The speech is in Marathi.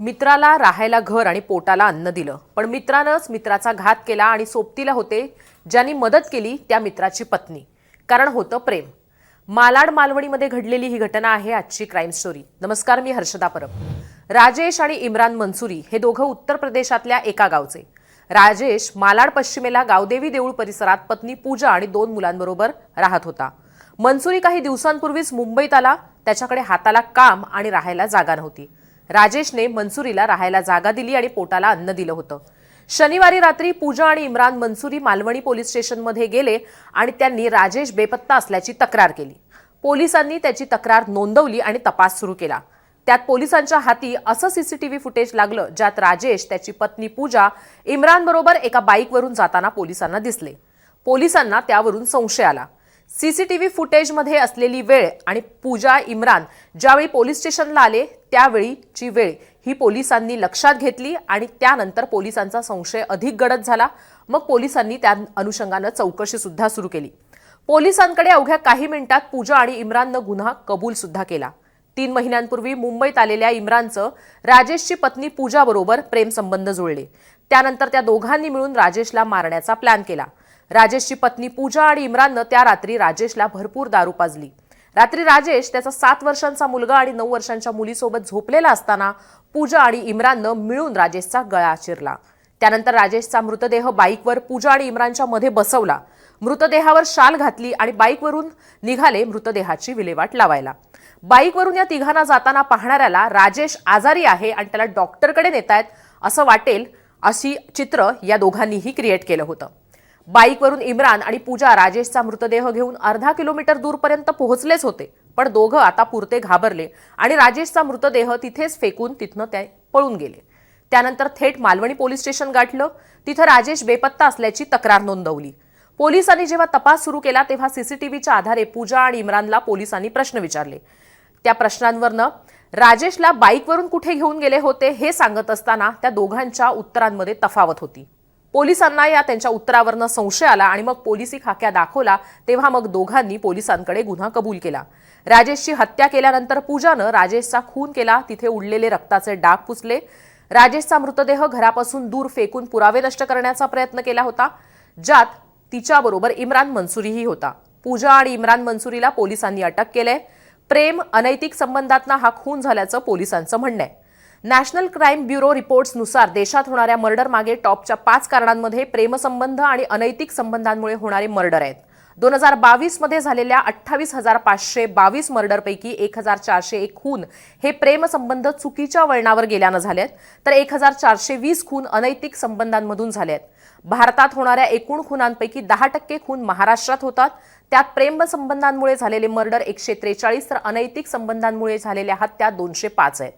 मित्राला राहायला घर आणि पोटाला अन्न दिलं. पण मित्रानंच मित्राचा घात केला आणि सोबतीला होते ज्यांनी मदत केली त्या मित्राची पत्नी. कारण होतं प्रेम. मालाड मालवणीमध्ये घडलेली ही घटना आहे आजची क्राईम स्टोरी नमस्कार मी हर्षदा परब. राजेश आणि इम्रान मनसुरी हे दोघं उत्तर प्रदेशातल्या एका गावचे. राजेश मालाड पश्चिमेला गावदेवी देऊळ परिसरात पत्नी पूजा आणि दोन मुलांबरोबर राहत होता. मनसुरी काही दिवसांपूर्वीच मुंबईत आला त्याच्याकडे हाताला काम आणि राहायला जागा नव्हती. राजेशने मनसुरीला राहायला जागा दिली आणि पोटाला अन्न दिलं होतं. शनिवारी रात्री पूजा आणि इम्रान मनसुरी मालवणी पोलीस स्टेशनमध्ये गेले आणि त्यांनी राजेश बेपत्ता असल्याची तक्रार केली. पोलिसांनी त्याची तक्रार नोंदवली आणि तपास सुरू केला. त्यात पोलिसांच्या हाती असं सीसीटीव्ही फुटेज लागलं ज्यात राजेश त्याची पत्नी पूजा इम्रान बरोबर एका बाईकवरून जाताना पोलिसांना दिसले. पोलिसांना त्यावरून संशय आला. सीसीटीव्ही फुटेजमध्ये असलेली वेळ आणि पूजा इम्रान ज्यावेळी पोलीस स्टेशनला आले त्यावेळीची वेळ ही पोलिसांनी लक्षात घेतली आणि त्यानंतर पोलिसांचा संशय अधिक गडद झाला. मग पोलिसांनी त्या अनुषंगानं चौकशी सुद्धा सुरू केली. पोलिसांकडे अवघ्या काही मिनिटात पूजा आणि इम्राननं गुन्हा कबूल सुद्धा केला. तीन महिन्यांपूर्वी मुंबईत आलेल्या इम्रानचं राजेशची पत्नी पूजाबरोबर प्रेमसंबंध जुळले. त्यानंतर त्या दोघांनी मिळून राजेशला मारण्याचा प्लॅन केला. राजेशची पत्नी पूजा आणि इम्राननं त्या रात्री राजेशला भरपूर दारू पाजली. रात्री राजेश त्याचा सात वर्षांचा मुलगा आणि नऊ वर्षांच्या मुलीसोबत झोपलेला असताना पूजा आणि इम्राननं मिळून राजेशचा गळा चिरला. त्यानंतर राजेशचा मृतदेह बाईकवर पूजा आणि इम्रानच्या मध्ये बसवला. मृतदेहावर शाल घातली आणि बाईकवरून निघाले मृतदेहाची विल्हेवाट लावायला. बाईकवरून या तिघांना जाताना पाहणाऱ्याला राजेश आजारी आहे आणि त्याला डॉक्टरकडे नेतायत असं वाटेल अशी चित्र या दोघांनीही क्रिएट केलं होतं. बाईकवरून इम्रान आणि पूजा राजेशचा मृतदेह घेऊन अर्धा किलोमीटर दूरपर्यंत पोहोचलेच होते. पण दोघं आता पुरते घाबरले आणि राजेशचा मृतदेह तिथेच फेकून तिथनं ते पळून गेले. त्यानंतर थेट मालवणी पोलीस स्टेशन गाठलं. तिथं राजेश बेपत्ता असल्याची तक्रार नोंदवली. पोलिसांनी जेव्हा तपास सुरू केला तेव्हा सीसीटीव्हीच्या आधारे पूजा आणि इम्रानला पोलिसांनी प्रश्न विचारले. त्या प्रश्नांवरनं राजेशला बाईकवरून कुठे घेऊन गेले होते हे सांगत असताना त्या दोघांच्या उत्तरांमध्ये तफावत होती. पोलिसांना या त्यांच्या उत्तरावरनं संशय आला आणि मग पोलिसी खाक्या दाखवला तेव्हा मग दोघांनी पोलिसांकडे गुन्हा कबूल केला. राजेशची हत्या केल्यानंतर पूजानं राजेशचा खून केला तिथे उडलेले रक्ताचे डाग पुसले. राजेशचा मृतदेह घरापासून दूर फेकून पुरावे नष्ट करण्याचा प्रयत्न केला होता ज्यात तिच्याबरोबर इम्रान मनसुरीही होता. पूजा आणि इम्रान मनसुरीला पोलिसांनी अटक केलंय. प्रेम अनैतिक संबंधातनं हा खून झाल्याचं पोलिसांचं म्हणणं आहे. नॅशनल क्राईम ब्युरो रिपोर्ट्सनुसार देशात होणाऱ्या मर्डर मागे टॉपच्या पाच कारणांमध्ये प्रेमसंबंध आणि अनैतिक संबंधांमुळे होणारे मर्डर आहेत. दोन हजार बावीसमध्ये झालेल्या अठ्ठावीस हजार पाचशे बावीस मर्डरपैकी एक हजार चारशे एक खून हे प्रेमसंबंध चुकीच्या वळणावर गेल्यानं झालेत तर एक हजार चारशे वीस खून अनैतिक संबंधांमधून झाले आहेत भारतात होणाऱ्या एकूण खुनांपैकी दहा टक्के खून महाराष्ट्रात होतात. त्यात प्रेमसंबंधांमुळे झालेले मर्डर एकशे त्रेचाळीस तर अनैतिक संबंधांमुळे झालेल्या हत्या दोनशे पाच आहेत.